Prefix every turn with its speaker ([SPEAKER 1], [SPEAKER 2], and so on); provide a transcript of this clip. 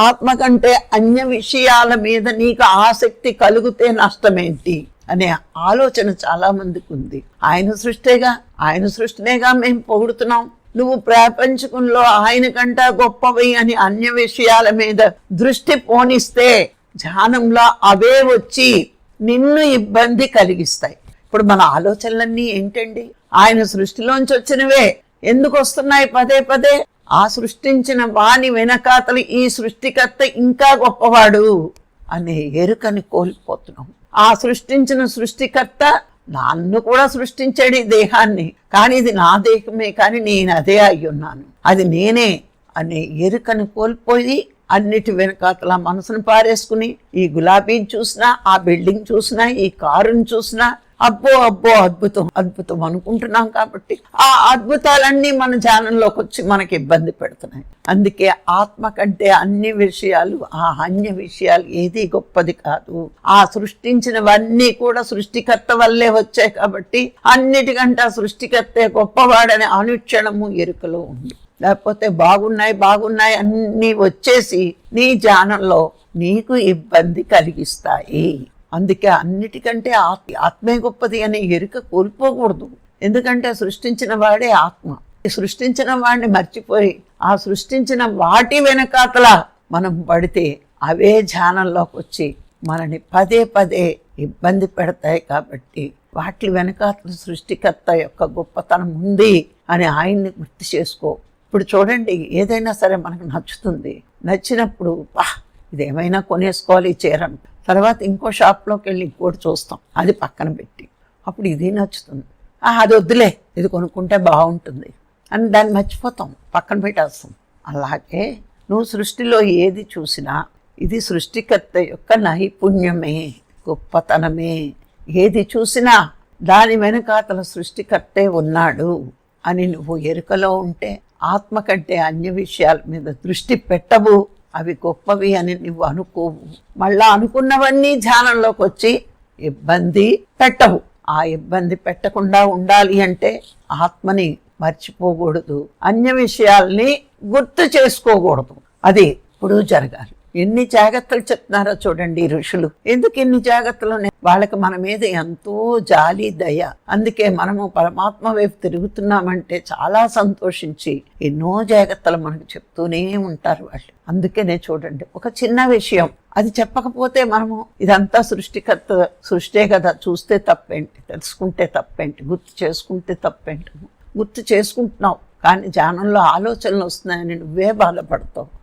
[SPEAKER 1] ఆత్మ కంటే అన్య విషయాల మీద నీకు ఆసక్తి కలిగితే నష్టమేంటి? అనే ఆలోచన చాలా మందికి ఉంది. ఆయన సృష్టిగా ఆయన సృష్టినేగా మేము పొగుడుతున్నాం. నువ్వు ప్రపంచకంలో ఆయన కంటే గొప్పవి అని అన్య విషయాల మీద దృష్టి పోనిస్తే ధ్యానంలో అవే వచ్చి నిన్ను ఇబ్బంది కలిగిస్తాయి. ఇప్పుడు మన ఆలోచనలన్నీ ఏంటండి? ఆయన సృష్టిలోంచి వచ్చినవే. ఎందుకు వస్తున్నాయి? పదే పదే ఆ సృష్టించిన వాని వెనకాతలు ఈ సృష్టికర్త ఇంకా గొప్పవాడు అనే ఎరుకని కోల్పోతున్నాం. ఆ సృష్టించిన సృష్టికర్త నన్ను కూడా సృష్టించాడు ఈ దేహాన్ని. కానీ ఇది నా దేహమే కానీ నేను అదే అయి ఉన్నాను. అది నేనే అనే ఎరుకని కోల్పోయి అన్నిటి వెనకాతల మనసును పారేసుకుని ఈ గులాబీని చూసినా ఆ బిల్డింగ్ చూసినా ఈ కారుని చూసినా అబ్బో అబ్బో అద్భుతం అద్భుతం అనుకుంటున్నాం కాబట్టి ఆ అద్భుతాలన్నీ మన ధ్యానంలోకి వచ్చి మనకి ఇబ్బంది పెడుతున్నాయి. అందుకే ఆత్మ కంటే అన్ని విషయాలు ఆ అన్య విషయాలు ఏది గొప్పది కాదు. ఆ సృష్టించినవన్నీ కూడా సృష్టికర్త వల్లే వచ్చాయి కాబట్టి అన్నిటికంటే ఆ సృష్టికర్తే గొప్పవాడనే అనుక్షణము ఎరుకలో ఉంది. లేకపోతే బాగున్నాయి బాగున్నాయి అన్నీ వచ్చేసి నీ ధ్యానంలో నీకు ఇబ్బంది కలిగిస్తాయి. అందుకే అన్నిటికంటే ఆత్మ ఆత్మే గొప్పది అనే ఎరుక కోల్పోకూడదు. ఎందుకంటే సృష్టించిన వాడే ఆత్మ. ఈ సృష్టించిన వాడిని మర్చిపోయి ఆ సృష్టించిన వాటి వెనకాతల మనం పడితే అవే ధ్యానంలోకి వచ్చి మనని పదే పదే ఇబ్బంది పెడతాయి కాబట్టి వాటి వెనకాతల సృష్టికర్త యొక్క గొప్పతనం ఉంది అని ఆయన్ని గుర్తు చేసుకో. ఇప్పుడు చూడండి ఏదైనా సరే మనకు నచ్చుతుంది. నచ్చినప్పుడు వా ఇదేమైనా కొనేసుకోవాలి చీర తర్వాత ఇంకో షాప్లోకి వెళ్ళి ఇంకోటి చూస్తాం. అది పక్కన పెట్టి. అప్పుడు ఇది నచ్చుతుంది. అది వద్దులే. ఇది కొనుక్కుంటే బాగుంటుంది. అని దాన్ని మర్చిపోతాం. పక్కన పెట్టేస్తాం. అలాగే నువ్వు సృష్టిలో ఏది చూసినా ఇది సృష్టికర్త యొక్క నైపుణ్యమే గొప్పతనమే. ఏది చూసినా దాని వెనకాతల సృష్టికర్తే ఉన్నాడు అని నువ్వు ఎరుకలో ఉంటే ఆత్మ కంటే అన్య విషయాల మీద దృష్టి పెట్టవు అవి గొప్పవి అని నువ్వు అనుకోవు. మళ్ళా అనుకున్నవన్నీ ధ్యానంలోకి వచ్చి ఇబ్బంది పెట్టవు. ఆ ఇబ్బంది పెట్టకుండా ఉండాలి అంటే ఆత్మని మర్చిపోకూడదు. అన్య విషయాల్ని గుర్తు చేసుకోకూడదు. అది ఇప్పుడు జరగాలి. ఎన్ని జాగ్రత్తలు చెప్తున్నారో చూడండి ఋషులు. ఎందుకు ఎన్ని జాగ్రత్తలు ఉన్నాయి? వాళ్ళకి మన మీద ఎంతో జాలి దయ. అందుకే మనము పరమాత్మ వైపు తిరుగుతున్నామంటే చాలా సంతోషించి ఎన్నో జాగ్రత్తలు మనకు చెప్తూనే ఉంటారు వాళ్ళు. అందుకనే చూడండి ఒక చిన్న విషయం. అది చెప్పకపోతే మనము ఇదంతా సృష్టికర్త సృష్టే కదా చూస్తే తప్పేంటి తెలుసుకుంటే తప్పేంటి గుర్తు చేసుకుంటే తప్పేంటి? గుర్తు చేసుకుంటున్నావు కానీ ధ్యానంలో ఆలోచనలు వస్తున్నాయని నువ్వే బాధపడతావు.